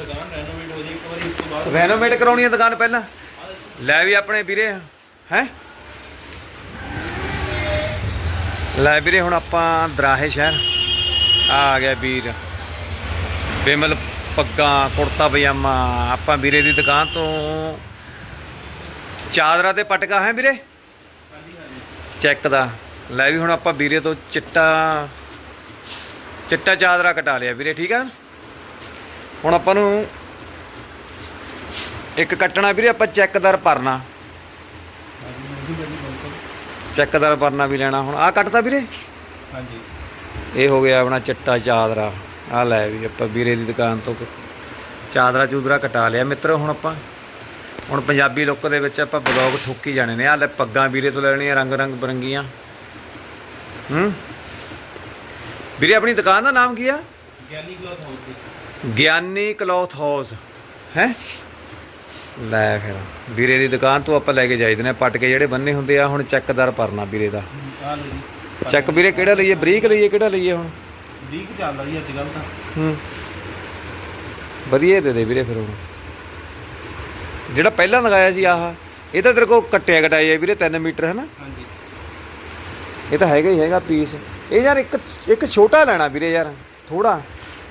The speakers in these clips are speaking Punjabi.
ਦੁਕਾਨ ਰੈਨੋਵੇਟ ਹੋ ਜੇ ਇੱਕ ਵਾਰੀ ਉਸ ਤੋਂ ਬਾਅਦ ਰੈਨੋਵੇਟ ਕਰਾਉਣੀ ਹੈ ਦੁਕਾਨ ਪਹਿਲਾਂ? ਲੈ ਵੀ ਆਪਣੇ ਵੀਰੇ ਹੈ? ਲੈ ਵੀਰੇ ਹੁਣ ਆਪਾਂ ਦਰਾਹੇ ਸ਼ਹਿਰ। ਆ ਆ ਗਿਆ ਵੀਰ। ਬਿਮਲ ਪੱਗਾਂ ਕੁੜਤਾ ਪਜਾਮਾ। ਆਪਾਂ ਵੀਰੇ ਦੀ ਦੁਕਾਨ ਤੋਂ ਚਾਦਰਾ ਤੇ ਪਟਕਾ ਹੈ ਵੀਰੇ? ਚੈੱਕ ਦਾ। ਲੈ ਵੀ ਹੁਣ ਆਪਾਂ ਵੀਰੇ ਤੋਂ ਚਿੱਟਾ ਚਿੱਟਾ ਚਾਦਰਾ ਕਟਾ ਲਿਆ ਵੀਰੇ ਠੀਕ ਆ? ਹੁਣ ਆਪਾਂ ਨੂੰ ਇੱਕ ਕੱਟਣਾ ਵੀਰੇ ਆਪਾਂ ਚੈੱਕਦਾਰ ਭਰਨਾ। ਚੈੱਕਦਾਰ ਭਰਨਾ ਵੀ ਲੈਣਾ ਹੁਣ। ਆਹ ਕੱਟਦਾ ਵੀਰੇ? ਹਾਂਜੀ। ਇਹ ਹੋ ਗਿਆ ਆਪਣਾ ਚਿੱਟਾ ਚਾਦਰਾ। ਆ ਲੈ ਵੀ ਆਪਾਂ ਵੀਰੇ ਦੀ ਦੁਕਾਨ ਤੋਂ ਚਾਦਰਾ ਚੂਦਰਾ ਕਟਾ ਲਿਆ। ਮਿੱਤਰੋ ਹੁਣ ਆਪਾਂ ਹੁਣ ਪੰਜਾਬੀ ਲੁੱਕ ਦੇ ਵਿੱਚ ਆਪਾਂ ਬਲੌਗ ਠੋਕੀ ਜਾਣੇ ਨੇ। ਆ ਲੈ ਪੱਗਾਂ ਵੀਰੇ ਤੋਂ ਲੈਣੀਆਂ ਰੰਗ ਰੰਗ ਬਰੰਗੀਆਂ। ਹੂੰ? ਵੀਰੇ ਆਪਣੀ ਦੁਕਾਨ ਦਾ ਨਾਮ ਕੀ ਆ? Giani cloth house Giani cloth house ਹੈ? ਲੈ ਫਿਰ ਵੀਰੇ ਦੀ ਦੁਕਾਨ ਤੋਂ ਆਪਾਂ ਲੈ ਕੇ ਜਾਈਦੇ ਨੇ ਪੱਟ ਕੇ ਜਿਹੜੇ ਬੰਨੇ ਹੁੰਦੇ ਆ ਹੁਣ ਚੈੱਕਦਾਰ ਭਰਨਾ ਵੀਰੇ ਦਾ। ਚੈੱਕ ਵੀਰੇ ਕਿਹੜਾ ਲਈਏ? ਬਰੀਕ ਲਈਏ ਕਿਹੜਾ ਲਈਏ ਹੁਣ? ਵੀਕ ਚੱਲਦਾ ਜੀ ਅੱਜ ਕੱਲ ਤਾਂ। ਹੂੰ। ਵਧੀਆ ਦੇ ਦੇ ਵੀਰੇ ਫਿਰ ਹੁਣ ਜਿਹੜਾ ਪਹਿਲਾਂ ਲਗਾਇਆ ਸੀ ਆਹ ਇਹ ਤਾਂ ਤੇਰੇ ਕੋ ਕੱਟਿਆ ਕਟਾਇਆ ਵੀਰੇ 3 ਮੀਟਰ ਹੈ ਨਾ? ਹਾਂਜੀ। ਇਹ ਤਾਂ ਹੈਗਾ ਹੀ ਹੈਗਾ ਪੀਸ। ਇਹ ਯਾਰ ਇੱਕ ਇੱਕ ਛੋਟਾ ਲੈਣਾ ਵੀਰੇ ਯਾਰ ਥੋੜਾ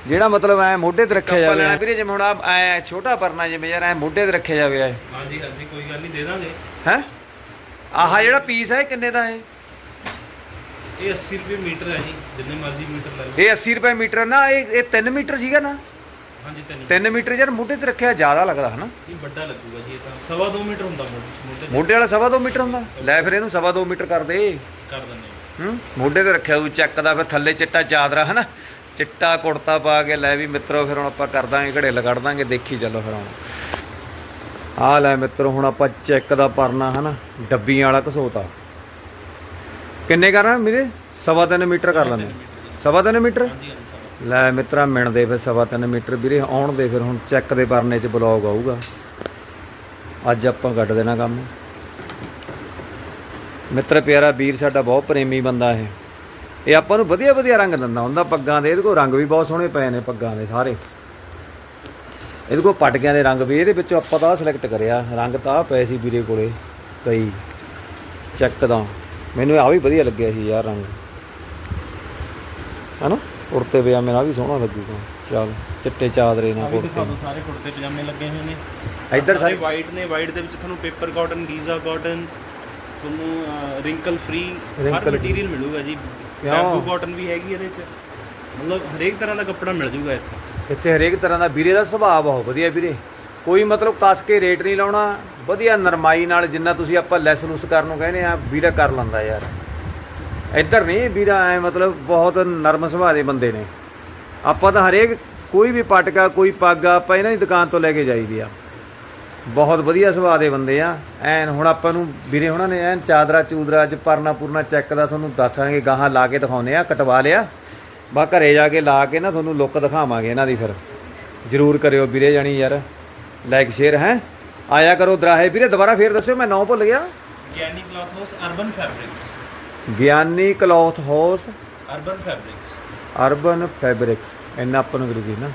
ਜਿਹੜਾ ਮਤਲਬ ਐ ਮੋਢੇ ਤੇ ਰੱਖਿਆ ਜਾਵੇ। ਲੈਣਾ ਵੀਰੇ ਜਿਵੇਂ ਹੁਣ ਆ ਐ ਛੋਟਾ ਪਰਨਾ ਜਿਵੇਂ ਯਾਰ ਐ ਮੋਢੇ ਤੇ ਰੱਖਿਆ ਜਾਵੇ ਐ। ਹਾਂਜੀ ਹਾਂਜੀ ਕੋਈ ਗੱਲ ਨਹੀਂ ਦੇ ਦਾਂਗੇ। ਹੈ? ਆਹ ਜਿਹੜਾ ਪੀਸ ਹੈ ਕਿੰਨੇ ਦਾ ਹੈ? ਇਹ 80 ਰੁਪਏ ਮੀਟਰ ਹੈ ਜੀ ਜਿੰਨੇ ਮਰਜ਼ੀ ਮੀਟਰ ਲੈ ਲਓ। ਇਹ 80 ਰੁਪਏ ਮੀਟਰ ਨਾ ਇਹ ਇਹ 3 ਮੀਟਰ ਸੀਗਾ ਨਾ? ਹਾਂਜੀ ਤਿੰਨ 3 ਮੀਟਰ ਯਾਰ ਮੋਢੇ ਤੇ ਰੱਖਿਆ ਜ਼ਿਆਦਾ ਲੱਗਦਾ ਹਨਾ? ਇਹ ਵੱਡਾ ਲੱਗੂਗਾ ਜੀ ਇਹ ਤਾਂ ਸਵਾ 2 ਮੀਟਰ ਹੁੰਦਾ ਮੋਢੇ ਵਾਲਾ ਸਵਾ ਦੋ ਮੀਟਰ ਹੁੰਦਾ? ਲੈ ਫਿਰ ਇਹਨੂੰ ਸਵਾ ਦੋ ਮੀਟਰ ਕਰ ਦੇ। ਕਰ ਦਿੰਦੇ। ਹੂੰ। ਮੋਢੇ ਤੇ ਰੱਖਿਆ ਉਹ ਚੱਕ ਦਾ ਫਿਰ ਥੱਲੇ ਚਿੱਟਾ ਚਾਦਰਾ ਹਨਾ? ਚਿੱਟਾ ਕੁੜਤਾ ਪਾ ਕੇ ਲੈ ਵੀ ਮਿੱਤਰੋ, ਫਿਰ ਹੁਣ ਆਪਾਂ ਕਰ ਦਾਂਗੇ ਘੜੇ ਲਗੜ ਦਾਂਗੇ, ਦੇਖੀ ਚੱਲੋ ਫਿਰ ਹੁਣ। ਆ ਲੈ ਮਿੱਤਰੋ, ਹੁਣ ਆਪਾਂ ਚੈੱਕ ਦਾ ਪਰਨਾ, ਹਨਾ? ਡੱਬੀਆਂ ਵਾਲਾ ਘਸੋਤਾ ਕਿੰਨੇ ਕਰਨਾ ਮੇਰੇ ਸਵਾ ਤਿੰਨ ਮੀਟਰ ਕਰ ਲੈਣੇ ਸਵਾ ਤਿੰਨ ਮੀਟਰ? ਲੈ ਮਿੱਤਰਾ, ਮਿਣਦੇ ਫਿਰ ਸਵਾ ਤਿੰਨ ਮੀਟਰ। ਵੀਰੇ, ਆਉਣ ਦੇ ਫਿਰ ਹੁਣ ਚੈੱਕ ਦੇ ਪਰਨੇ 'ਚ ਬਲੌਗ ਆਊਗਾ। ਅੱਜ ਆਪਾਂ ਕੱਢ ਦੇਣਾ ਕੰਮ। ਮਿੱਤਰ ਪਿਆਰਾ, ਵੀਰ ਸਾਡਾ ਬਹੁਤ ਪ੍ਰੇਮੀ ਬੰਦਾ ਇਹ। ਇਹ ਆਪਾਂ ਨੂੰ ਵਧੀਆ ਵਧੀਆ ਰੰਗ ਦਿੰਦਾ ਹੁੰਦਾ ਪੱਗਾਂ ਦੇ। ਇਹਦੇ ਕੋਲ ਰੰਗ ਵੀ ਬਹੁਤ ਸੋਹਣੇ ਪਏ ਨੇ ਪੱਗਾਂ ਦੇ ਸਾਰੇ। ਇਹਦੇ ਕੋਲ ਪਟਕਿਆਂ ਦੇ ਰੰਗ ਵੀ ਇਹਦੇ ਵਿੱਚੋਂ ਆਪਾਂ ਤਾਂ ਸਿਲੈਕਟ ਕਰਿਆ। ਰੰਗ ਤਾਂ ਪਏ ਸੀ ਵੀਰੇ ਕੋਲੇ। ਸਹੀ। ਚੈੱਕ ਦਾ ਮੈਨੂੰ ਆ ਵੀ ਵਧੀਆ ਲੱਗਿਆ ਸੀ ਯਾਰ ਰੰਗ। ਹਨਾ? ਕੁੜਤੇ ਪਜਾਮੇ ਨਾਲ ਵੀ ਸੋਹਣਾ ਲੱਗੂਗਾ। ਚੱਲ ਚਿੱਟੇ ਚਾਦਰੇ ਨਾਲ ਦਿਓ ਸਾਰੇ ਕੁੜਤੇ ਪਜਾਮੇ ਲੱਗੇ ਹੋਏ ਨੇ। ਇੱਧਰ ਸਾਰੇ ਵਾਈਟ ਨੇ। ਵਾਈਟ ਦੇ ਵਿੱਚ ਤੁਹਾਨੂੰ ਪੇਪਰ ਕਾਟਨ ਗੀਜ਼ਾ ਕਾਟਨ ਤੁਹਾਨੂੰ ਰਿੰਕਲ ਫ੍ਰੀ ਹਰ ਮਟੀਰੀਅਲ ਮਿਲੂਗਾ ਜੀ? ਬੈਂਬੂ ਕਾਟਨ ਵੀ ਹੈਗੀ ਇਹਦੇ ਵਿੱਚ ਮਤਲਬ ਹਰੇਕ ਤਰ੍ਹਾਂ ਦਾ ਕੱਪੜਾ ਮਿਲ ਜੂਗਾ ਇੱਥੇ। ਇੱਥੇ ਹਰੇਕ ਤਰ੍ਹਾਂ ਦਾ ਵੀਰੇ ਦਾ ਸੁਭਾਅ ਬਹੁਤ ਵਧੀਆ ਵੀਰੇ। ਕੋਈ ਮਤਲਬ ਕੱਸ ਕੇ ਰੇਟ ਨਹੀਂ ਲਾਉਣਾ। ਵਧੀਆ ਨਰਮਾਈ ਨਾਲ ਜਿੰਨਾ ਤੁਸੀਂ ਆਪਾਂ ਲੈਸ ਲੂਸ ਕਰਨ ਨੂੰ ਕਹਿੰਦੇ ਆ ਵੀਰਾ ਕਰ ਲੈਂਦਾ ਯਾਰ। ਇੱਧਰ ਨਹੀਂ ਵੀਰਾ ਐ ਮਤਲਬ ਬਹੁਤ ਨਰਮ ਸੁਭਾਅ ਦੇ ਬੰਦੇ ਨੇ। ਆਪਾਂ ਤਾਂ ਹਰੇਕ ਕੋਈ ਵੀ ਪਟਕਾ ਕੋਈ ਪੱਗ ਆਪਾਂ ਇਹਨਾਂ ਦੀ ਦੁਕਾਨ ਤੋਂ ਲੈ ਕੇ ਜਾਈਦੀ ਆ। ਬਹੁਤ ਵਧੀਆ ਸੁਭਾਅ ਦੇ ਬੰਦੇ ਆ। ਐਨ ਹੁਣ ਆਪਾਂ ਨੂੰ ਵੀਰੇ ਹੁਣਾਂ ਨੇ ਐਨ ਚਾਦਰਾ ਚੂਦਰਾ ਅੱਜ ਪਰਨਾ ਪੁਰਨਾ ਚੈੱਕ ਦਾ ਤੁਹਾਨੂੰ ਦੱਸਾਂਗੇ ਗਾਹਾਂ ਲਾ ਕੇ ਦਿਖਾਉਨੇ ਆ ਕਟਵਾ ਲਿਆ। ਬਾ ਘਰੇ ਜਾ ਕੇ ਲਾ ਕੇ ਨਾ ਤੁਹਾਨੂੰ ਲੁੱਕ ਦਿਖਾਵਾਂਗੇ ਇਹਨਾਂ ਦੀ ਫਿਰ। ਜਰੂਰ ਕਰਿਓ ਵੀਰੇ ਜਾਣੀ ਯਾਰ। ਲਾਈਕ ਸ਼ੇਅਰ ਹੈ। ਆਇਆ ਕਰੋ ਦਰਾਹੇ। ਵੀਰੇ ਦੁਬਾਰਾ ਫੇਰ ਦੱਸਿਓ ਮੈਂ ਨਾਂ ਭੁੱਲ ਗਿਆ। Giani Cloth House Urban Fabrics. Giani Cloth House. Urban Fabrics. Urban Fabrics. ਇੰਨਾ ਆਪਾਂ ਨੂੰ ਅੰਗਰੇਜ਼ੀ ਨਾ।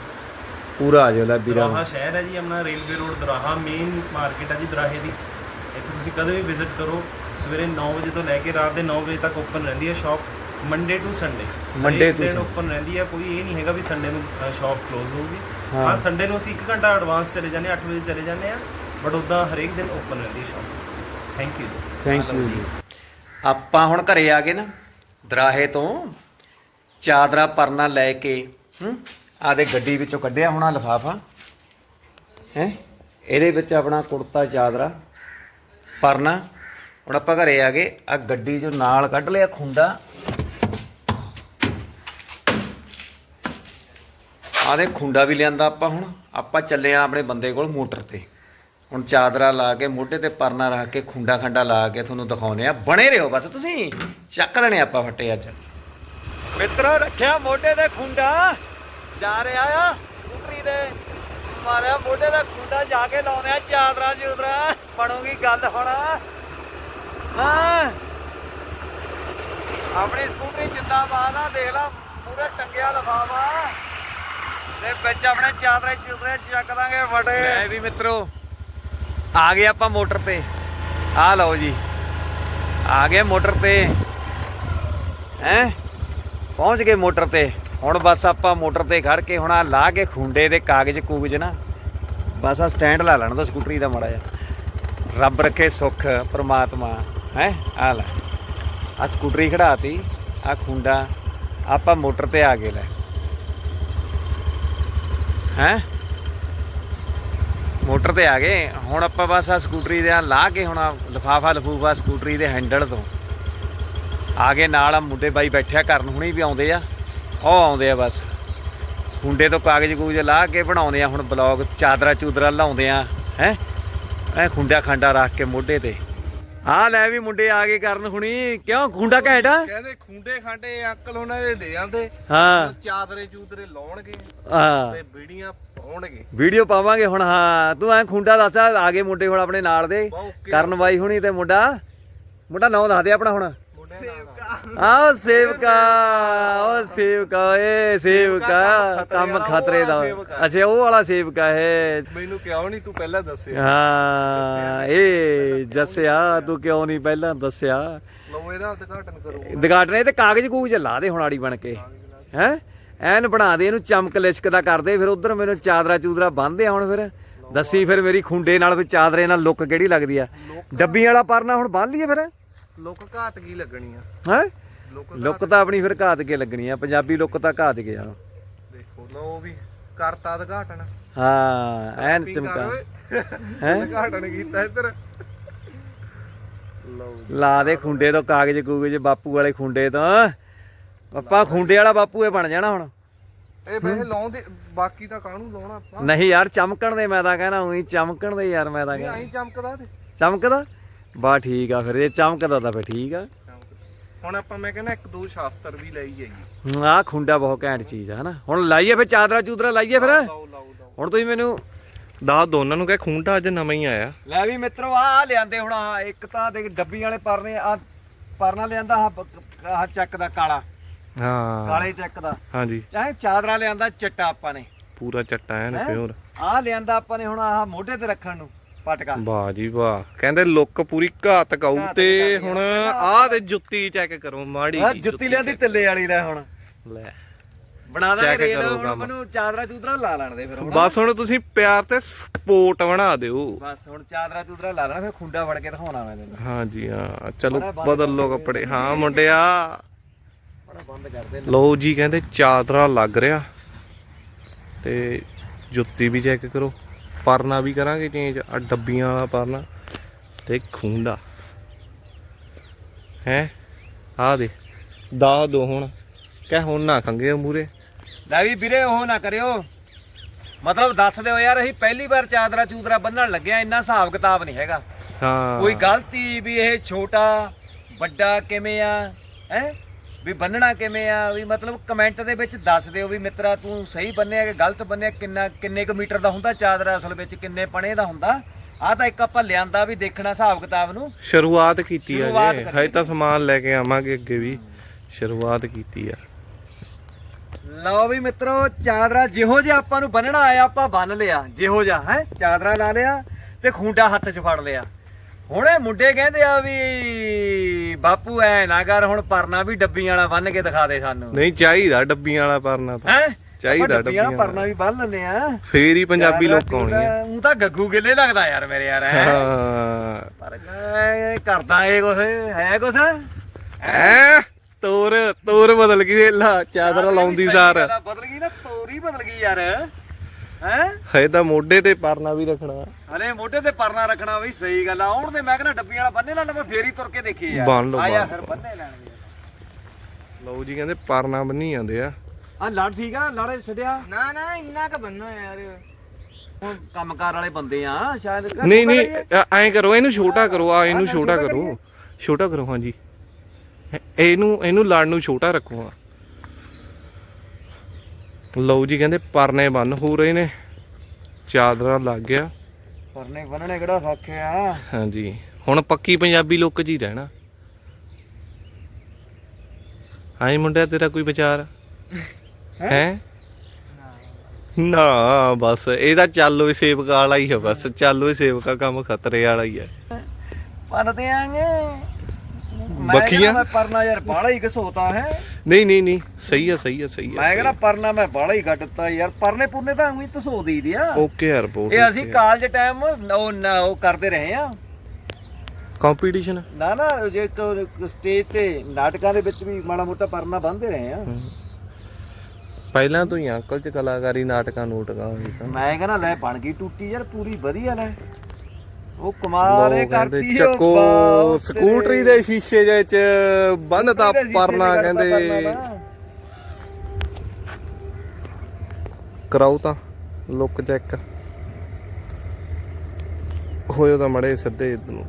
ਪੂਰਾ ਆ ਜਾਓ ਲੈ ਵੀਰਾ ਦਰਾਹਾ ਸ਼ਹਿਰ ਹੈ ਜੀ ਆਪਣਾ railway road Daraha main market ਹੈ ਜੀ ਦਰਾਹੇ ਦੀ। ਇੱਥੇ ਤੁਸੀਂ ਕਦੇ ਵੀ ਵਿਜ਼ਿਟ ਕਰੋ ਸਵੇਰੇ 9 ਵਜੇ ਤੋਂ ਲੈ ਕੇ ਰਾਤ ਦੇ 9 ਵਜੇ ਤੱਕ ਓਪਨ ਰਹਿੰਦੀ ਹੈ shop Monday to Sunday to ਦਿਨ Sunday। ਓਪਨ ਰਹਿੰਦੀ ਹੈ ਕੋਈ ਇਹ ਨਹੀਂ ਹੈਗਾ ਵੀ ਸੰਡੇ ਨੂੰ ਸ਼ਾਪ ਕਲੋਜ਼ ਹੋਊਗੀ। ਹਾਂ। ਸੰਡੇ ਨੂੰ ਅਸੀਂ 1 ਘੰਟਾ ਐਡਵਾਂਸ ਚਲੇ ਜਾਂਦੇ ਹਾਂ 8 ਵਜੇ ਚਲੇ ਜਾਂਦੇ ਆ ਬਟ ਉਦਾਂ ਹਰੇਕ ਦਿਨ ਓਪਨ ਰਹਿੰਦੀ ਹੈ shop thank you thank you ਜੀ। ਆਪਾਂ ਹੁਣ ਘਰੇ ਆ ਗਏ ਨਾ ਦਰਾਹੇ ਤੋਂ ਚਾਦਰਾ ਪਰਨਾ ਲੈ ਕੇ ਹੂੰ ਆਦੇ ਗੱਡੀ ਵਿੱਚੋਂ ਕੱਢਿਆ ਹੋਣਾ ਲਫਾਫਾ। ਹੈ? ਇਹਦੇ ਵਿੱਚ ਆਪਣਾ ਕੁੜਤਾ, ਚਾਦਰਾ, ਪਰਨਾ। ਹੁਣ ਆਪਾਂ ਘਰੇ ਆ ਗਏ। ਆ ਗੱਡੀ ਚੋਂ ਨਾਲ ਕੱਢ ਲਿਆ ਖੁੰਡਾ। ਆਦੇ ਖੁੰਡਾ ਵੀ ਲਿਆਂਦਾ ਆਪਾਂ ਹੁਣ। ਆਪਾਂ ਚੱਲੇ ਆ ਆਪਣੇ ਬੰਦੇ ਕੋਲ ਮੋਟਰ ਤੇ। ਹੁਣ ਚਾਦਰਾ ਲਾ ਕੇ, ਮੋਢੇ ਤੇ ਪਰਨਾ ਰੱਖ ਕੇ, ਖੁੰਡਾ ਖੰਡਾ ਲਾ ਕੇ ਤੁਹਾਨੂੰ ਦਿਖਾਉਨੇ ਆ। ਬਣੇ ਰਹੋ ਬਸ ਤੁਸੀਂ। ਚੱਕ ਲੈਣੇ ਆਪਾਂ ਫੱਟੇ ਅੱਜ। ਮਿੱਤਰੋ, ਰੱਖਿਆ ਮੋਢੇ ਤੇ ਖੁੰਡਾ। ਜਾ ਰਿਹਾ ਆ। ਸਕੂਟਰੀ ਤੇ ਮਾਰਿਆ, ਮੋਢੇ ਦਾ ਖੁੰਡਾ ਜਾ ਕੇ ਲਾਉਨੇ ਚਾਦਰਾਂ ਚੂਦਰਾਂ ਬਣੂਗੀ ਗੱਲ ਹੁਣ। ਹਾਂ। ਆਪਣੀ ਸਕੂਟਰੀ ਜਿੰਦਾਬਾਦ ਆ, ਦੇਖ ਲਾ, ਪੂਰਾ ਟੰਗਿਆ ਲਫਾਵਾ ਤੇ ਵਿੱਚ ਆਪਣੇ ਚਾਦਰਾਂ ਚੁਦਰੇ ਚੱਕ ਦਾਂਗੇ ਫਟੇ। ਲੈ ਵੀ ਮਿੱਤਰੋ, ਆ ਗਏ ਆਪਾਂ ਮੋਟਰ ਤੇ। ਆ ਲਓ ਜੀ। ਆ ਗਏ ਮੋਟਰ ਤੇ। ਹੈਂ? ਪਹੁੰਚ ਗਏ ਮੋਟਰ ਤੇ। ਹੁਣ ਬਸ ਆਪਾਂ ਮੋਟਰ ਤੇ ਖੜ ਕੇ ਹੁਣ ਆ ਲਾ ਕੇ ਖੁੰਡੇ ਦੇ ਕਾਗਜ਼ ਕੂਗਜ਼ ਨਾ, ਬਸ ਆ ਸਟੈਂਡ ਲਾ ਲੈਣਾ ਤਾਂ ਸਕੂਟਰੀ ਦਾ ਮਾੜਾ ਜਿਹਾ। ਰੱਬ ਰੱਖੇ ਸੁੱਖ, ਪ੍ਰਮਾਤਮਾ, ਹੈ, ਆ ਲੈ। ਆ ਸਕੂਟਰੀ ਖੜਾਤੀ, ਆ ਖੁੰਡਾ, ਆਪਾਂ ਮੋਟਰ ਤੇ ਆ ਗਏ ਲੈ। ਹੈ? ਮੋਟਰ ਤੇ ਆ ਗਏ, ਹੁਣ ਆਪਾਂ ਬਸ ਆ ਸਕੂਟਰੀ ਦੇ ਆ ਲਾ ਕੇ ਹੁਣ ਲਫਾਫਾ ਲਫੂਫਾ ਸਕੂਟਰੀ ਦੇ ਹੈਂਡਲ ਤੋਂ। ਆ ਗਏ ਨਾਲ ਆ ਮੁੰਡੇ ਬਾਈ ਬੈਠਿਆ, ਕਰਨ ਹੁਣੀ ਵੀ ਆਉਂਦੇ ਆ। ਉਹ ਆਉਂਦੇ ਆ ਬਸ। ਹੁੰਡੇ ਤੋਂ ਕਾਗਜ਼ ਕੂਗਜ਼ ਲਾ ਕੇ ਬਣਾਉਂਦੇ ਆ ਹੁਣ ਬਲੌਗ ਚਾਦਰਾ ਚੂਦਰਾ ਲਾਉਂਦੇ ਆ ਹੈ? ਐ ਖੁੰਡਾ ਖਾਂਡਾ ਰੱਖ ਕੇ ਮੋਢੇ ਤੇ। ਆ ਲੈ ਵੀ ਮੁੰਡੇ ਆ ਗਏ ਕਰਨ ਹੁਣੀ। ਕਿਉਂ? ਖੁੰਡਾ ਘੈਂਟ ਆ? ਕਹਿੰਦੇ ਖੁੰਡੇ ਖਾਂਡੇ ਅੰਕਲ ਉਹਨਾਂ ਦੇ ਦੇ ਜਾਂਦੇ ਹਾਂ। ਚਾਦਰੇ ਚੂਦਰੇ ਲਾਉਣਗੇ ਹਾਂ। ਤੇ ਬੀੜੀਆਂ ਪਾਉਣਗੇ। ਵੀਡੀਓ ਪਾਵਾਂਗੇ ਹੁਣ ਹਾਂ। ਤੂੰ ਐ ਖੁੰਡਾ ਦੱਸ ਆ ਗਏ ਮੁੰਡੇ ਹੁਣ ਆਪਣੇ ਨਾਲ ਦੇ। ਕਰਨ ਬਾਈ ਹੁਣੀ ਤੇ ਮੁੰਡਾ। ਮੁੰਡਾ ਨਾਂ ਦੱਸ ਦੇ ਆਪਣਾ ਹੁਣ। ਆਓ ਸੇਵਕਾ ਓ ਸੇਵਕਾ ਏ ਸੇਵਕਾ ਕੰਮ ਖਤਰੇ ਦਾ। ਅੱਛਾ ਉਹ ਵਾਲਾ ਸੇਵਕਾ ਹੈ। ਮੈਨੂੰ ਕਿਉਂ ਨਹੀਂ ਤੂੰ ਪਹਿਲਾਂ ਦੱਸਿਆ? ਹਾਂ ਇਹ ਜੱਸਿਆ ਤੂੰ ਕਿਉਂ ਨਹੀਂ ਪਹਿਲਾਂ ਦੱਸਿਆ? ਲਓ ਇਹਦਾ ਉਦਘਾਟਨ ਕਰੋ। ਦਗਾਟਨੇ ਤੇ ਕਾਗਜ਼ ਕੂਗਜ਼ ਲਾ ਦੇ ਹੁਣ ਆੜੀ ਬਣ ਕੇ। ਹੈ? ਐਨ ਬਣਾ ਦੇ ਇਹਨੂੰ ਚਮਕ ਲਿਸ਼ਕ ਦਾ ਕਰਦੇ ਫਿਰ ਉਧਰ ਮੈਨੂੰ ਚਾਦਰਾ ਚੂਦਰਾ ਬੰਨਦੇ ਹੁਣ ਫਿਰ। ਦੱਸੀ ਫਿਰ ਮੇਰੀ ਖੁੰਡੇ ਨਾਲ ਵੀ ਚਾਦਰੇ ਨਾਲ ਲੁੱਕ ਕਿਹੜੀ ਲੱਗਦੀ ਆ? ਡੱਬੀ ਵਾਲਾ ਪਰਨਾ ਹੁਣ ਬੰਨ ਲਈਏ ਫਿਰ। ਲੋਕ ਘਾਤ ਕੀ ਲੱਗਣੀ ਆ? ਹੈ? ਲੋਕ ਲੁੱਕ ਤਾਂ ਆਪਣੀ ਫਿਰ ਘਾਤ ਕੇ ਲੱਗਣੀ ਆ ਪੰਜਾਬੀ ਲੁੱਕ ਤਾਂ ਘਾਤ ਕੇ ਆ। ਦੇਖੋ ਲਓ ਵੀ ਕਰਤਾ ਉਦਘਾਟਨ। ਹਾਂ ਐਨ ਚਮਕਾ। ਹੈ? ਉਦਘਾਟਨ ਕੀਤਾ ਇੱਧਰ। ਲਓ ਲਾ ਦੇ ਖੁੰਡੇ ਤੋਂ ਕਾਗਜ਼ ਕੂਗਜ਼ ਬਾਪੂ ਵਾਲੇ ਖੁੰਡੇ ਤੋਂ। ਪਪਾ ਖੁੰਡੇ ਵਾਲਾ ਬਾਪੂ ਇਹ ਬਣ ਜਾਣਾ ਹੁਣ। ਇਹ ਵੈਸੇ ਲਾਉਂਦੇ ਬਾਕੀ ਤਾਂ ਕਾਹਨੂੰ ਲਾਉਣਾ ਆਪਾਂ? ਨਹੀਂ ਯਾਰ ਚਮਕਣ ਦੇ ਮੈਂ ਤਾਂ ਕਹਿਣਾ ਉਹੀ ਚਮਕਣ ਦੇ ਯਾਰ ਮੈਂ ਤਾਂ ਨਹੀਂ ਆਈ ਚਮਕਦਾ ਤੇ। ਚਮਕਦਾ? ਬਾ ਠੀਕ ਆ ਫਿਰ ਇਹ ਚਮਕਦਾ ਤਾਂ ਫਿਰ ਠੀਕ ਆ। ਹੁਣ ਆਪਾਂ ਮੈਂ ਕਹਿੰਦਾ ਇੱਕ ਦੋ ਸ਼ਾਸਤਰ ਵੀ ਲਈ ਜਾਈਏ ਆ ਖੁੰਡਾ ਬਹੁਤ ਘੈਂਟ ਚੀਜ਼ ਆ ਹਨਾ? ਹੁਣ ਲਾਈਏ ਫਿਰ ਚਾਦਰਾ ਚੂਦਰਾ ਲਾਈਏ ਫਿਰ। ਲਾਓ ਲਾਓ ਲਾਓ ਹੁਣ ਤੁਸੀਂ ਮੈਨੂੰ ਦਾ ਦੋਨਾਂ ਨੂੰ ਕਹੇ ਖੂੰਡਾ ਅੱਜ ਨਵਾਂ ਹੀ ਆਇਆ। ਲੈ ਵੀ ਮਿੱਤਰੋ ਆ ਲਿਆਂਦੇ ਹੁਣ ਆਹ ਇੱਕ ਤਾਂ ਦੇ ਡੱਬੀ ਵਾਲੇ ਪਰਨੇ ਆ ਪਰਨਾ ਲਿਆਂਦਾ ਆਹ ਚੱਕ ਦਾ ਕਾਲਾ। ਹਾਂ। ਕਾਲੇ ਚੱਕ ਦਾ। ਹਾਂਜੀ। ਚਾਹੇ ਚਾਦਰਾ ਲਿਆਂਦਾ ਚਿੱਟਾ ਆਪਾਂ ਨੇ। ਪੂਰਾ ਚੱਟਾ ਐਨ ਹੈਂ? ਪਿਓਰ। ਆ ਲਿਆਂਦਾ ਆਪਾਂ ਨੇ ਹੁਣ ਆਹ ਮੋਢੇ ਤੇ ਰੱਖਣ ਨੂੰ। ਪਟਕਾ। ਵਾਹ ਜੀ ਵਾਹ। ਕਹਿੰਦੇ ਲੁੱਕ ਪੂਰੀ ਘਾਤਕ ਆਊ ਤੇ। ਹੁਣ ਆਹ ਤੇ ਜੁੱਤੀ ਚੈੱਕ ਕਰੋ ਮਾੜੀ ਜਿਹੀ ਜੁੱਤੀ ਲਿਆਂਦੀ ਤਿੱਲੇ ਵਾਲੀ ਲੈ ਹੁਣ। ਲੈ। ਬਣਾ Check ਰੇਲ ਹੁਣ। ਮੈਨੂੰ ਚਾਦਰਾ ਚੂਦਰਾ ਲਾ ਲੈਣ ਦੇ ਫਿਰ ਹੁਣ। ਬਸ ਹੁਣ ਤੁਸੀਂ ਪਿਆਰ ਤੇ ਸਪੋਰਟ ਬਣਾ ਦਿਓ। ਬਸ ਹੁਣ ਚਾਦਰਾ ਚੂਦਰਾ ਲਾ ਲੈਣਾ ਫਿਰ ਖੁੰਡਾ ਫੜ ਕੇ ਦਿਖਾਉਣਾ ਮੈਂ ਤੈਨੂੰ। ਹਾਂ ਚਲੋ ਬੜਾ ਬੰਦ ਬਦਲ ਲੋ ਕੱਪੜੇ। ਹਾਂ ਮੁੰਡਿਆ। ਬੜਾ ਬੰਦ ਕਰ ਦੇ ਲਓ ਜੀ ਕਹਿੰਦੇ ਚਾਦਰਾ ਲੱਗ ਰਿਹਾ ਤੇ ਜੁੱਤੀ ਵੀ ਚੈੱਕ ਕਰੋ। ਪਰਨਾ ਵੀ ਕਰਾਂਗੇ ਚੇਂਜ ਆ ਡੱਬੀਆਂ ਵਾਲਾ ਪਰਨਾ ਤੇ ਖੂੰਡਾ। ਹੈ? ਆ ਦੇ ਦਾ ਦੋ ਹੁਣ। ਕਹਿ ਹੁਣ ਨਾ ਖੰਗੇ ਮੂਰੇ ਲੈ ਵੀ ਵੀਰੇ ਉਹ ਨਾ ਕਰਿਓ। ਮਤਲਬ ਦੱਸ ਦਿਓ ਯਾਰ ਅਸੀਂ ਪਹਿਲੀ ਵਾਰ ਚਾਦਰਾ ਚੂਦਰਾ ਬੰਨਣ ਲੱਗਿਆ ਇੰਨਾ ਹਿਸਾਬ ਕਿਤਾਬ ਨਹੀਂ ਹੈਗਾ। ਹਾਂ। ਕੋਈ ਗਲਤੀ ਵੀ ਇਹ ਛੋਟਾ ਵੱਡਾ ਕਿਵੇਂ ਆ? ਹੈ? ਵੀ ਬੰਨਣਾ ਕਿਵੇਂ ਆ? ਵੀ ਮਤਲਬ ਕਮੈਂਟ ਦੇ ਵਿੱਚ ਦੱਸ ਦਿਓ ਵੀ ਮਿੱਤਰਾ ਤੂੰ ਸਹੀ ਬੰਨਿਆ ਕਿ ਗਲਤ ਬੰਨਿਆ? ਕਿੰਨਾ ਕਿੰਨੇ ਕੁ ਮੀਟਰ ਦਾ ਹੁੰਦਾ ਚਾਦਰਾ ਅਸਲ ਵਿੱਚ? ਕਿੰਨੇ ਪਣੇ ਦਾ ਹੁੰਦਾ? ਆ ਤਾਂ ਇੱਕ ਆਪਾਂ ਲਿਆਂਦਾ ਵੀ ਦੇਖਣਾ ਹਿਸਾਬ ਕਿਤਾਬ ਨੂੰ। ਸ਼ੁਰੂਆਤ ਕੀਤੀ ਆ ਸ਼ੁਰੂਆਤ ਜੇ ਹਜੇ ਤਾਂ ਸਮਾਨ ਲੈ ਕੇ ਆਵਾਂਗੇ ਅੱਗੇ ਵੀ। ਸ਼ੁਰੂਆਤ ਕੀਤੀ ਆ। ਲਓ ਵੀ ਮਿੱਤਰੋ ਚਾਦਰਾ ਜਿਹੋ ਜਿਹਾ ਆਪਾਂ ਨੂੰ ਬੰਨਣਾ ਆਇਆ ਆਪਾਂ ਬੰਨ ਲਿਆ। ਜਿਹੋ ਜਿਹਾ ਹੈ? ਚਾਦਰਾ ਲਾ ਲਿਆ ਤੇ ਖੂੰਡਾ ਹੱਥ 'ਚ ਫੜ ਲਿਆ। ਹੁਣ ਇਹ ਮੁੰਡੇ ਕਹਿੰਦੇ ਆ ਵੀ ਬਾਪੂ ਐ ਨਾ ਕਰ ਹੁਣ ਪਰਨਾ ਵੀ ਡੱਬੀਆਂ ਵਾਲਾ ਬੰਨ ਕੇ ਦਿਖਾ ਦੇ ਸਾਨੂੰ। ਨਹੀਂ ਚਾਹੀਦਾ ਡੱਬੀਆਂ ਵਾਲਾ ਪਰਨਾ ਤਾਂ। ਹੈ? ਚਾਹੀਦਾ ਡੱਬੀਆਂ ਪਰਨਾ ਵੀ ਬੰਨ ਲੈਂਦੇ ਆ। ਫੇਰ ਹੀ ਪੰਜਾਬੀ ਲੋਕ ਆਉਣਗੇ। ਉਹ ਤਾਂ ਗੱਗੂ ਗਿੱਲੇ ਲੱਗਦਾ ਯਾਰ ਮੇਰੇ ਯਾਰ ਹੈਂ। ਪਰ ਕਰਦਾ ਇਹ ਕੁਛ ਹੈ ਕੁਛ? ਐ ਤੋਰ ਤੋਰ ਬਦਲ ਗਈ ਲਾ ਚਾਦਰਾ ਲਾਉਂਦੀ ਸਾਰ। ਆ, ਬਦਲ ਗਈ ਨਾ ਤੋਰੀ ਬਦਲ ਗਈ ਯਾਰ। ਹੈ? ਹਜੇ ਤਾਂ ਮੋਢੇ ਤੇ ਪਰਨਾ ਵੀ ਰੱਖਣਾ। ਹਲੇ ਮੋਢੇ ਤੇ ਪਰਨਾ ਰੱਖਣਾ ਬਈ ਸਹੀ ਗੱਲ ਆ। ਆਉਣ ਦੇ ਮੈਂ ਕਹਿੰਦਾ ਡੱਬੀਆਂ ਵਾਲਾ ਬੰਨੇ ਨਾਲ ਮੈਂ ਫੇਰ ਹੀ ਤੁਰ ਕੇ ਦੇਖੀ ਯਾਰ। ਲਓ, ਆਇਆ ਬੰਨ ਫਿਰ ਲਓ। ਬੰਨੇ ਲੈਣਗੇ। ਲਓ ਜੀ ਕਹਿੰਦੇ ਪਰਨਾ ਬੰਨੀ ਜਾਂਦੇ ਆ। ਆ ਲੜ ਠੀਕ ਆ ਲੜੇ ਛੱਡਿਆ? ਨਾ ਨਾ ਇੰਨਾ ਕ ਬੰਨੋ ਯਾਰ। ਹੁਣ ਕੰਮਕਾਰ ਵਾਲੇ ਬੰਦੇ ਆ ਸ਼ਾਇਦ ਨਹੀਂ ਨਹੀਂ ਐ- ਐਂ ਕਰੋ ਇਹਨੂੰ ਛੋਟਾ ਕਰੋ ਆ ਇਹਨੂੰ ਛੋਟਾ ਕਰੋ। ਛੋਟਾ ਕਰੋ ਹਾਂਜੀ। ਇਹ- ਇਹਨੂੰ ਇਹਨੂੰ ਲੜ ਨੂੰ ਛੋਟਾ ਰੱਖੋ ਆ ਲਓ ਜੀ ਕਹਿੰਦੇ ਪਰਨੇ ਬੰਨ ਹੋ ਰਹੇ ਨੇ। ਚਾਦਰਾ ਲੱਗ ਗਿਆ। ਪਰਨੇ ਬੰਨਣੇ ਕਿਹੜਾ ਸੌਖੇ ਆ। ਹਾਂਜੀ। ਹੁਣ ਪੱਕੀ ਪੰਜਾਬੀ ਲੁੱਕ ਜੀ ਰਹਿਣਾ। ਹਾਂ ਮੁੰਡਿਆ ਤੇਰਾ ਕੋਈ ਵਿਚਾਰ? ਹੈ? ਨਾ ਬਸ ਇਹਦਾ ਚਾਲੋ ਹੀ ਸੇਵਕਾ ਵਾਲਾ ਹੀ ਹੈ ਬਸ। ਚਾਲੋ ਹੀ ਸੇਵਕਾ ਕੰਮ ਖਤਰੇ ਵਾਲਾ ਹੀ ਹੈ ਪਰ ਦਿਆਂਗੇ ਕਹਿੰਦਾ ਮੈਂ ਪਰਨਾ ਯਾਰ ਬਾਲਾ ਹੀ ਘਸੋਤਾ ਹੈ। ਨਹੀਂ ਨਹੀਂ ਨਹੀਂ ਸਹੀ ਹੈ ਸਹੀ ਹੈ ਸਹੀ ਹੈ ਮੈਂ ਕਹਿੰਦਾ ਪਰਨਾ ਮੈਂ ਬਾਲਾ ਹੀ ਕੱਟਤਾ ਯਾਰ ਪਰਨੇ ਪੁਰਨੇ ਤਾਂ ਉਹੀ ਧਸੋ ਦੇਈਦੀ ਆ। ਓਕੇ ਯਾਰ ਬਹੁਤ ਇਹ ਅਸੀਂ ਕਾਲਜ ਟਾਈਮ ਉਹ ਨਾ ਉਹ ਕਰਦੇ ਰਹੇ ਆ। ਕੰਪੀਟੀਸ਼ਨ ਨਾ ਨਾ ਜੇ ਸਟੇਜ ਤੇ ਨਾਟਕਾਂ ਦੇ ਵਿੱਚ ਵੀ ਮਾੜਾ ਮੋਟਾ ਪਰਨਾ ਬੰਨਦੇ ਰਹੇ ਆ। ਪਹਿਲਾਂ ਤੋਂ ਹੀ ਅੰਕਲ ਚ ਕਲਾਕਾਰੀ ਨਾਟਕਾਂ ਨੂਟਕਾਂ ਮੈਂ ਕਹਿੰਦਾ ਲੈ ਬਣ ਗਈ ਟੂਟੀ ਯਾਰ ਪੂਰੀ ਵਧੀਆ ਲੈ। ਉਹ ਕਮਾਲ ਲੋਕ ਕਹਿੰਦੇ ਕਰਤੀ ਓ ਚੱਕੋ ਬਾਪ ਸਕੂਟਰੀ। ਦੇ ਸ਼ੀਸ਼ੇ ਬੰਨਤਾ ਦੇ ਸ਼ੀਸ਼ੇ ਪਰਨਾ ਤੇ ਕੱਢਤਾ ਕਹਿੰਦੇ ਪਰਨਾ ਨਾ। ਕਰਾਓ ਤਾਂ ਲੁੱਕ ਚੈੱਕ ਹੋਇਓ ਤਾਂ ਮੜੇ ਸਿੱਧੇ ਇੱਧਰ ਨੂੰ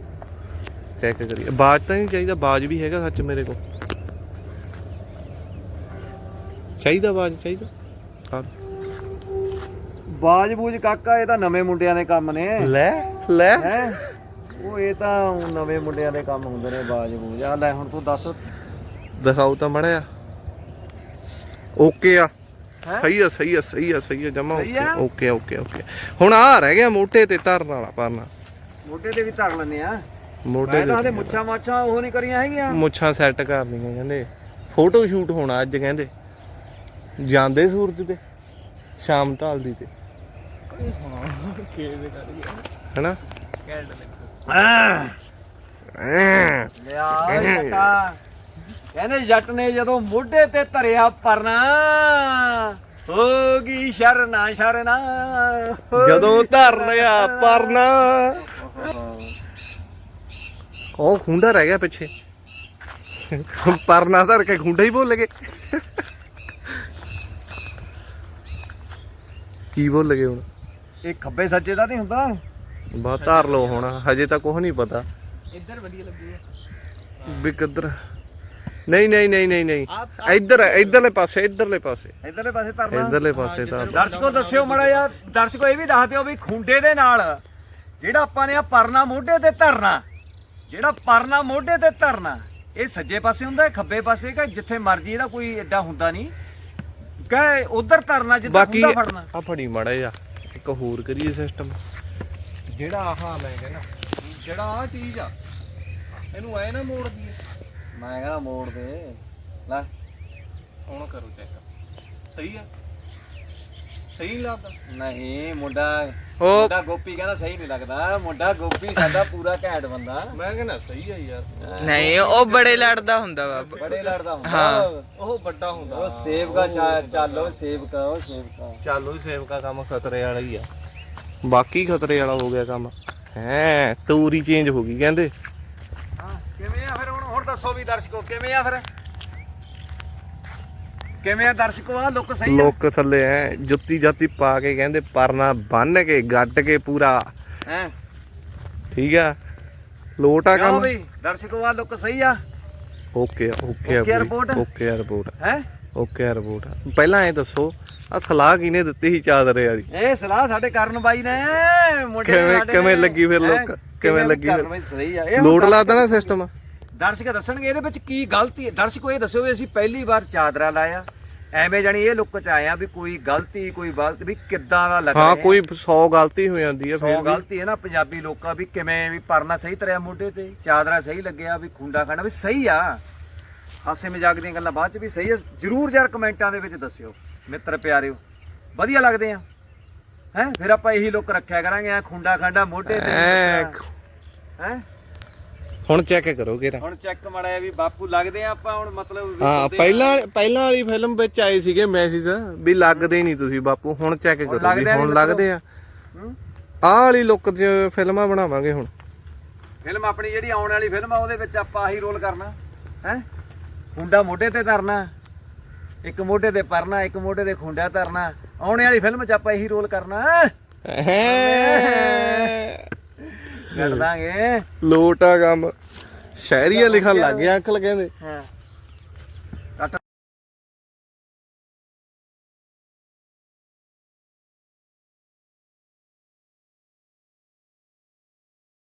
ਚੈੱਕ ਕਰੀਏ ਬਾਜ ਤਾਂ ਨਹੀਂ ਚਾਹੀਦਾ ਬਾਜ ਵੀ ਹੈਗਾ ਸੱਚ ਮੇਰੇ ਕੋਲ ਚਾਹੀਦਾ ਬਾਜ ਚਾਹੀਦਾ। ਬਾਜ ਬੂਜ ਕਾਕਾ ਇਹ ਤਾਂ ਨਵੇਂ ਮੁੰਡਿਆਂ ਦੇ ਕੰਮ ਨੇ। ਲੈ ਲੈ। ਹੈ? ਉਹ ਇਹ ਤਾਂ ਨਵੇਂ ਮੁੰਡਿਆਂ ਦੇ ਕੰਮ ਹੁੰਦੇ ਨੇ ਬਾਜ ਬੂਜ ਆ ਲੈ ਹੁਣ ਤੂੰ ਦੱਸ। ਦਿਖਾਓ ਤਾਂ ਮੜਿਆ ਓਕੇ ਆ। ਸਹੀ ਆ ਸਹੀ ਆ ਸਹੀ ਆ ਸਹੀ ਆ ਜਮਾ? ਓਕੇ ਓਕੇ ਓਕੇ ਹੁਣ ਆ ਰਹਿ ਗਿਆ ਮੋਟੇ ਤੇ ਧਰਨ ਵਾਲਾ ਪਰਨਾ। ਮੋਢੇ ਤੇ ਵੀ ਧਰ ਲੈਨੇ ਆ। ਮੋਢੇ ਮੈਂ ਤਾਂ ਹਲੇ ਤੇ ਮੁੱਛਾਂ ਮਾਛਾਂ ਉਹ ਨਹੀਂ ਕਰੀਆਂ ਹੈਗੀਆਂ। ਮੁੱਛਾਂ ਸੈੱਟ ਕਰਨੀਆਂ ਕਹਿੰਦੇ। ਫੋਟੋ ਸ਼ੂਟ ਹੋਣਾ ਅੱਜ ਕਹਿੰਦੇ। ਜਾਂਦੇ ਸੂਰਜ ਤੇ ਸ਼ਾਮ ਢਾਲਦੀ ਤੇ। ਹੈਨਾ। ਲਿਆ ਜੱਟਾ। ਕਹਿੰਦੇ ਜੱਟ ਨੇ ਜਦੋਂ ਮੋਢੇ ਤੇ ਧਰਿਆ ਪਰਨਾ ਹੋ ਗਈ ਸ਼ਰਨਾ ਸ਼ਰਨਾ ਹੋ ਜਦੋਂ ਗਈ ਧਰ ਸ਼ਰਨਾ। ਲਿਆ ਪਰਨਾ। ਉਹ ਖੁੰਡਾ ਰਹਿ ਗਿਆ ਪਿੱਛੇ। ਪਰਨਾ ਧਰ ਕੇ ਖੁੰਡਾ ਹੀ ਭੁੱਲ ਗਏ। ਕੀ ਭੁੱਲ ਗਏ ਹੁਣ? ਇਹ ਖੱਬੇ ਸੱਜੇ ਦਾ ਨਹੀਂ ਹੁੰਦਾ? ਬਾ ਧਾਰ ਲਓ ਹੁਣ ਹਜੇ ਤਾਂ ਕੁਝ ਨਹੀਂ ਪਤਾ। ਇੱਧਰ ਵਧੀਆ ਲੱਗੀ ਹੈ ਵੀ ਕਿੱਧਰ? ਨਹੀਂ ਨਹੀਂ ਨਹੀਂ ਨਹੀਂ ਨਹੀਂ। ਇੱਧਰ ਇੱਧਰਲੇ ਪਾਸੇ ਇੱਧਰਲੇ ਪਾਸੇ। ਇਧਰਲੇ ਪਾਸੇ ਧਰਨਾ ਇੱਧਰਲੇ ਪਾਸੇ ਤਾਂ ਦਰਸ਼ਕੋ ਦੱਸਿਓ ਮੜਾ ਯਾਰ ਦਰਸ਼ਕੋ ਇਹ ਵੀ ਦੱਸ ਦਿਓ ਵੀ ਖੁੰਡੇ ਦੇ ਨਾਲ ਜਿਹੜਾ ਆਪਾਂ ਨੇ ਆ ਪਰਨਾ ਮੋਢੇ ਤੇ ਧਰਨਾ ਜਿਹੜਾ ਪਰਨਾ ਮੋਢੇ ਤੇ ਧਰਨਾ ਇਹ ਸੱਜੇ ਪਾਸੇ ਹੁੰਦਾ ਹੈ ਖੱਬੇ ਪਾਸੇ ਕਿ ਜਿੱਥੇ ਮਰਜ਼ੀ ਇਹਦਾ ਕੋਈ ਐਡਾ ਹੁੰਦਾ ਨਹੀਂ। ਕਹੇ ਉਧਰ ਧਰਨਾ ਜਿੱਦਾਂ ਬਾਕੀ ਖੁੰਡਾ ਫੜਨਾ। ਆ ਫੜੀ ਮੜਾ ਜਾ ਇੱਕ ਹੋਰ ਕਰੀਏ ਸਿਸਟਮ ਜਿਹੜਾ ਆਹ ਮੈਂ ਕਹਿੰਦਾ ਜਿਹੜਾ ਆਹ ਚੀਜ਼ ਆ ਇਹਨੂੰ ਐ ਨਾ ਮੋੜ ਦਈਏ। ਮੈਂ ਕਹਿੰਦਾ ਮੋੜ ਦੇ। ਲੈ। ਹੁਣ ਕਰੋ ਚੈੱਕ ਸਹੀ ਆ? ਸਹੀ ਨਹੀਂ ਲੱਗਦਾ। ਨਹੀਂ ਮੁੰਡਾ ਉਹ ਮੁੰਡਾ ਗੋਪੀ ਕਹਿੰਦਾ ਸਹੀ ਨਹੀਂ ਲੱਗਦਾ। ਮੁੰਡਾ ਗੋਪੀ ਸਾਡਾ ਪੂਰਾ ਘੈਂਟ ਬੰਦਾ। ਮੈਂ ਕਹਿੰਦਾ ਸਹੀ ਆ ਯਾਰ। ਨਹੀਂ ਉਹ ਬੜੇ ਲੜਦਾ ਹੁੰਦਾ ਵਾ। ਬੜੇ ਲੜਦਾ ਹੁੰਦਾ। ਹਾਂ। ਉਹ ਵੱਡਾ ਹੁੰਦਾ। ਉਹ ਸੇਵਕਾ ਚਾ- ਚਾਲੋ ਸੇਵਕਾ ਉਹ ਸੇਵਕਾ। ਚਾਲੂ ਸੇਵਕਾ ਕੰਮ ਖਤਰੇ ਵਾਲਾ ਹੀ ਆ। ਬਾਕੀ ਖਤਰੇ ਵਾਲਾ ਹੋ ਗਿਆ ਕੰਮ। ਹੈ ਤੂਰੀ ਚੇਂਜ ਹੋ ਗਈ ਕਹਿੰਦੇ। ਹਾਂ ਕਿਵੇਂ ਆ ਫਿਰ ਹੁਣ? ਹੁਣ ਦੱਸੋ ਵੀ ਦਰਸ਼ਕੋ ਕਿਵੇਂ ਆ ਫਿਰ? ਕਿਵੇਂ ਆ ਦਰਸ਼ਕੋ? ਆ ਲੁੱਕ ਸਹੀ ਆ। ਲੋਕ ਥੱਲੇ ਐ। ਜੁੱਤੀ ਜਾਤੀ ਪਾ ਕੇ ਕਹਿੰਦੇ ਪਰਨਾ ਬੰਨ ਕੇ ਗੱਡ ਕੇ ਪੂਰਾ। ਹੈ? ਠੀਕ ਆ? ਲੋਟ ਆ ਕੰਮ? ਵੀ ਦਰਸ਼ਕੋ ਆ ਲੁੱਕ ਸਹੀ ਆ। Okay okay Okay report? Okay report ਹੈ? ਓਕੇ ਰਿਪੋਰਟ ਪਹਿਲਾਂ ਐ ਦੱਸੋ ਆ ਸਲਾਹ ਕਿਨੇ ਦਿੱਤੀ ਸੀ ਚਾਦਰੇ ਵਾਲੀ? ਇਹ ਸਲਾਹ ਸਾਡੇ ਕਰਨ ਬਾਈ ਨੇ। ਮੁੰਡੇ ਕਿਵੇਂ-। ਲੱਗੀ ਫਿਰ? ਲੋਕ? ਕਿਵੇਂ ਲੱਗੀ ਬਾਈ ਲੋਟ ਲਾਦਾ ਨਾ ਸਿਸਟਮ ਦਰਸ਼ਕ ਦੱਸਣਗੇ ਇਹਦੇ ਵਿੱਚ ਕੀ ਗਲਤੀ ਹੈ। ਦਰਸ਼ਕੋ ਇਹ ਦੱਸਿਓ ਵੀ ਅਸੀਂ ਪਹਿਲੀ ਵਾਰ ਚਾਦਰਾ ਲਾਇਆ। ਐਵੇਂ ਜਾਨੀ ਇਹ ਲੁੱਕ ਚ ਆਇਆ ਵੀ ਕੋਈ ਗਲਤੀ ਕੋਈ ਗਲਤ ਵੀ ਕਿੱਦਾਂ ਦਾ ਲੱਗ ਹਾਂ ਰਿਹਾ ਕੋਈ 100 ਗਲਤੀ ਹੋ ਜਾਂਦੀ ਹੈ ਸੌ ਫਿਰ ਵੀ। ਗਲਤੀ ਹੈ ਨਾ ਪੰਜਾਬੀ ਲੋਕਾਂ ਵੀ ਕਿਵੇਂ ਵੀ ਪਰਨਾ ਸਹੀ ਤਰਿਆ ਮੋਢੇ ਤੇ ਚਾਦਰਾ ਸਹੀ ਲੱਗਿਆ ਵੀ ਖੁੰਡਾ ਖਾਣਾ ਵੀ ਸਹੀ ਆ। ਹਾਸੇ ਮਜ਼ਾਕ ਦੀਆਂ ਗੱਲਾਂ ਬਾਅਦ ਚ ਵੀ ਸਹੀ ਆ। ਜਰੂਰ ਯਾਰ ਕਮੈਂਟਾਂ ਦੇ ਵਿੱਚ ਦੱਸਿਓ ਮਿੱਤਰ ਪਿਆਰਿਓ। ਵਧੀਆ ਲੱਗਦੇ ਆ। ਹੈ ਫਿਰ ਆਪਾਂ ਇਹੀ ਲੁੱਕ ਰੱਖਿਆ ਕਰਾਂਗੇ ਆ ਖੁੰਡਾ ਖਾਂਡਾ ਮੋਢੇ ਤੇ ਐ ਹੈ? ਹੁਣ ਚੈੱਕ ਕਰੋ ਕਿਰਾ ਹੁਣ ਚੈੱਕ ਮੜਿਆ ਵੀ ਬਾਪੂ ਲੱਗਦੇ ਆ ਆਪਾਂ ਹੁਣ ਮਤਲਬ ਵੀ ਹਾਂ ਬੰਦੇ- ਪਹਿਲਾਂ ਪਹਿਲਾਂ ਵਾਲੀ ਫਿਲਮ ਵਿੱਚ ਆਏ ਸੀਗੇ ਮੈਸੇਜ ਵੀ ਲੱਗਦੇ ਨਹੀਂ ਤੁਸੀਂ ਬਾਪੂ ਹੁਣ ਚੈੱਕ ਕਰੋ ਲੱਗਦੇ ਆ ਹੁਣ ਵੀ ਲੱਗਦੇ ਆ। ਹੂੰ? ਆਹ ਵਾਲੀ ਲੁੱਕ 'ਚ ਫਿਲਮਾਂ ਬਣਾਵਾਂਗੇ ਹੁਣ। ਫਿਲਮ ਆਪਣੀ ਜਿਹੜੀ ਆਉਣ ਵਾਲੀ ਫਿਲਮ ਆ ਉਹਦੇ ਵਿੱਚ ਆਪਾਂ ਆਹੀ ਰੋਲ ਕਰਨਾ। ਹੈ? ਖੁੰਡਾ ਮੋਢੇ ਤੇ ਧਰਨਾ ਇੱਕ ਮੋਢੇ ਤੇ ਪਰਨਾ ਇੱਕ ਮੋਢੇ ਤੇ ਖੁੰਡਾ ਧਰਨਾ। ਆਉਣ ਵਾਲੀ ਫਿਲਮ 'ਚ ਆਪਾਂ ਇਹੀ ਰੋਲ ਕਰਨਾ ਹੈਂ। ਛੱਡ ਦਾਂਗੇ। ਲੋਟ ਆ ਕੰਮ। ਸ਼ਹਿਰੀਆ ਲਿਖਣ ਲੱਗ ਗਿਆ ਅੰਕਲ ਕਹਿੰਦੇ। ਹਾਂ।